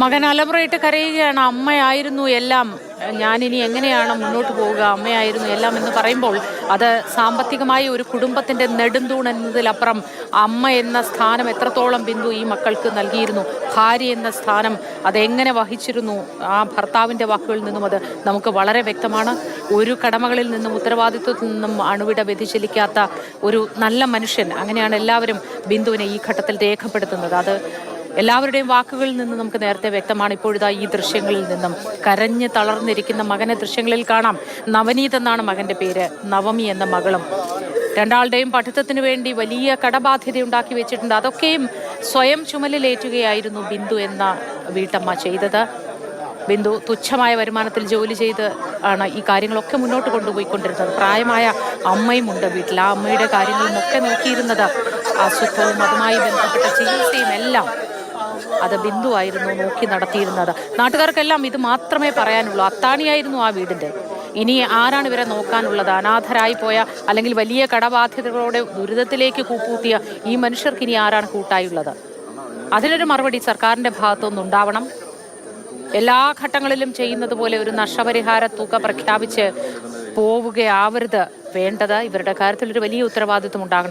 മകൻ അലമുറയിട്ട് കരയുകയാണ് അമ്മയായിരുന്നു എല്ലാം. ഞാനിനി എങ്ങനെയാണ് മുന്നോട്ട് പോവുക? അമ്മയായിരുന്നു എല്ലാം എന്ന് പറയുമ്പോൾ അത് സാമ്പത്തികമായി ഒരു കുടുംബത്തിന്റെ നെടുന്തൂൺ എന്നതിലപ്പുറം അമ്മ എന്ന സ്ഥാനം എത്രത്തോളം ബിന്ദു ഈ മക്കൾക്ക് നൽകിയിരുന്നു? ഭാര്യ എന്ന സ്ഥാനം അതെങ്ങനെ വഹിച്ചിരുന്നു? ആ ഭർത്താവിന്റെ വാക്കുകളിൽ നിന്നും അത് നമുക്ക് വളരെ വ്യക്തമാണ്. ഒരു കടമകളിൽ നിന്നും ഉത്തരവാദിത്വത്തിൽ നിന്നും അണുവിട വ്യതിചലിക്കാത്ത ഒരു നല്ല മനുഷ്യൻ അങ്ങനെയാണ് എല്ലാവരും ബിന്ദുവിനെ ഈ ഘട്ടത്തിൽ രേഖപ്പെടുത്തുന്നത്. അത് എല്ലാവരുടെയും വാക്കുകളിൽ നിന്ന് നമുക്ക് നേരത്തെ വ്യക്തമാണ്. ഇപ്പോഴിതാ ഈ ദൃശ്യങ്ങളിൽ നിന്നും കരഞ്ഞ് തളർന്നിരിക്കുന്ന മകനെ ദൃശ്യങ്ങളിൽ കാണാം. നവനീത് എന്നാണ് മകന്റെ പേര്. നവമി എന്ന മകളും രണ്ടാളുടെയും പഠിത്തത്തിന് വേണ്ടി വലിയ കടബാധ്യത ഉണ്ടാക്കി വെച്ചിട്ടുണ്ട്. അതൊക്കെയും സ്വയം ചുമലിലേറ്റുകയായിരുന്നു ബിന്ദു എന്ന വീട്ടമ്മ ചെയ്തത്. ബിന്ദു തുച്ഛമായ വരുമാനത്തിൽ ജോലി ചെയ്ത് ആണ് ഈ കാര്യങ്ങളൊക്കെ മുന്നോട്ട് കൊണ്ടുപോയിക്കൊണ്ടിരുന്നത്. പ്രായമായ അമ്മയും ഉണ്ട് വീട്ടിൽ. ആ അമ്മയുടെ കാര്യങ്ങളും ഒക്കെ നോക്കിയിരുന്നത് അസുഖവും അതുമായി ബന്ധപ്പെട്ട ചികിത്സയും എല്ലാം അത് ബിന്ദുവായിരുന്നു നോക്കി നടത്തിയിരുന്നത്. നാട്ടുകാർക്കെല്ലാം ഇത് മാത്രമേ പറയാനുള്ളൂ. അത്താണിയായിരുന്നു ആ വീടിന്റെ. ഇനി ആരാണ് ഇവരെ നോക്കാനുള്ളത്? അനാഥരായി പോയ അല്ലെങ്കിൽ വലിയ കടബാധ്യതകളോടെ ദുരിതത്തിലേക്ക് കൂപ്പൂട്ടിയ ഈ മനുഷ്യർക്ക് ഇനി ആരാണ് കൂട്ടായുള്ളത്? അതിനൊരു മറുപടി സർക്കാരിന്റെ ഭാഗത്തുനിന്ന് ഉണ്ടാവണം. എല്ലാ ഘട്ടങ്ങളിലും ചെയ്യുന്നത് പോലെ ഒരു നഷ്ടപരിഹാര തുക പ്രഖ്യാപിച്ച് പോവുകയാവരുത്. വേണ്ടത് ഇവരുടെ കാര്യത്തിൽ ഒരു വലിയ ഉത്തരവാദിത്വം ഉണ്ടാകണം.